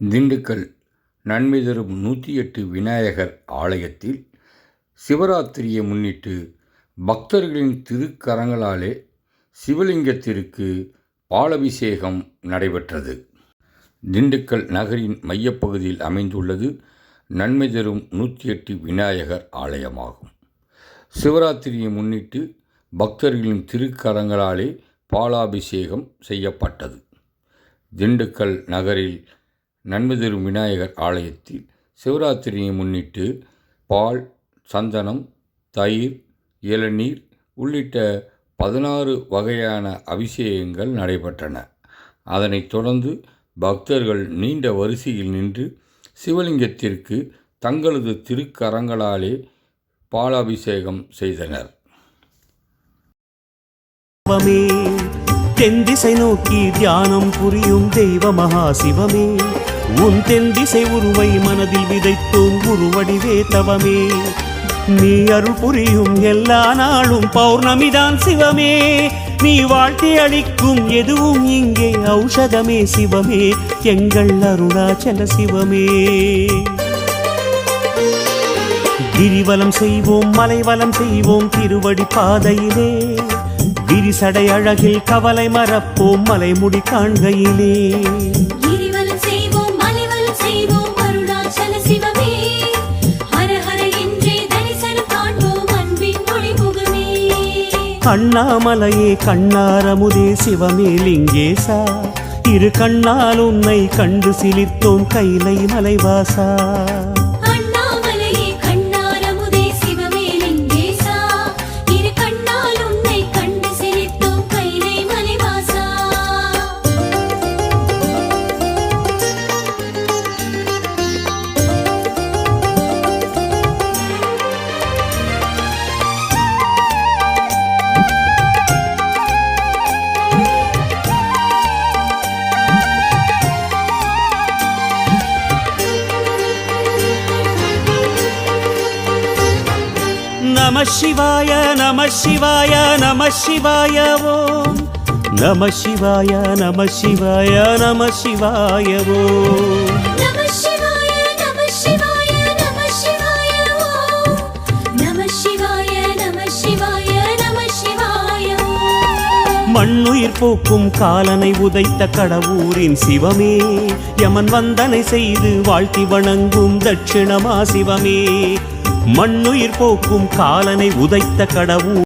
திண்டுக்கல் நன்மை தரும் நூற்றி எட்டு விநாயகர் ஆலயத்தில் சிவராத்திரியை முன்னிட்டு பக்தர்களின் திருக்கரங்களாலே சிவலிங்கத்திற்கு பாலபிஷேகம் நடைபெற்றது. திண்டுக்கல் நகரின் மையப்பகுதியில் அமைந்துள்ளது நன்மை தரும் நூற்றி எட்டு விநாயகர் ஆலயமாகும். சிவராத்திரியை முன்னிட்டு பக்தர்களின் திருக்கரங்களாலே பாலாபிஷேகம் செய்யப்பட்டது. திண்டுக்கல் நகரில் நன்மை தரும் விநாயகர் ஆலயத்தில் சிவராத்திரியை முன்னிட்டு பால் சந்தனம் தயிர் இளநீர் உள்ளிட்ட பதினாறு வகையான அபிஷேகங்கள் நடைபெற்றன. அதனைத் தொடர்ந்து பக்தர்கள் நீண்ட வரிசையில் நின்று சிவலிங்கத்திற்கு தங்களது திருக்கரங்களாலே பாலாபிஷேகம் செய்தனர். சிவமே தென் திசை நோக்கி தியானம் புரியும் தெய்வ மகா சிவமே உன் தென் திசை உருவை மனதில் விதைத்தோம் உருவடிவே தவமே. நீ அருள் புரியும் எல்லா நாளும் பௌர்ணமிதான் சிவமே. நீ வாழ்த்தி அளிக்கும் எதுவும் இங்கே ஔஷதமே சிவமே. எங்கள் அருணாச்சல சிவமே. கிரிவலம் செய்வோம் மலைவலம் செய்வோம் திருவடி பாதையிலே. விரிசடை அழகில் கவலை மறப்போம் மலைமுடி காண்கையிலே. அண்ணாமலையே கண்ணாரமுதே சிவமே லிங்கேசா. இரு கண்ணால் உன்னை கண்டு சிலிர்த்தோம் கைலை மலைவாசா. நம சிவாய நம சிவாய நம சிவாய ஓம். நம சிவாய நம சிவாய நம சிவாய ஓம். மண்ணுயிர் போக்கும் காலனை உதைத்த கடவுரின் சிவமே. யமன் வந்தனை செய்து வாழ்த்தி வணங்கும் தட்சிணமா சிவமே. மண்ணுயிர் போக்கும் காலனை உதைத்த கடவுள்.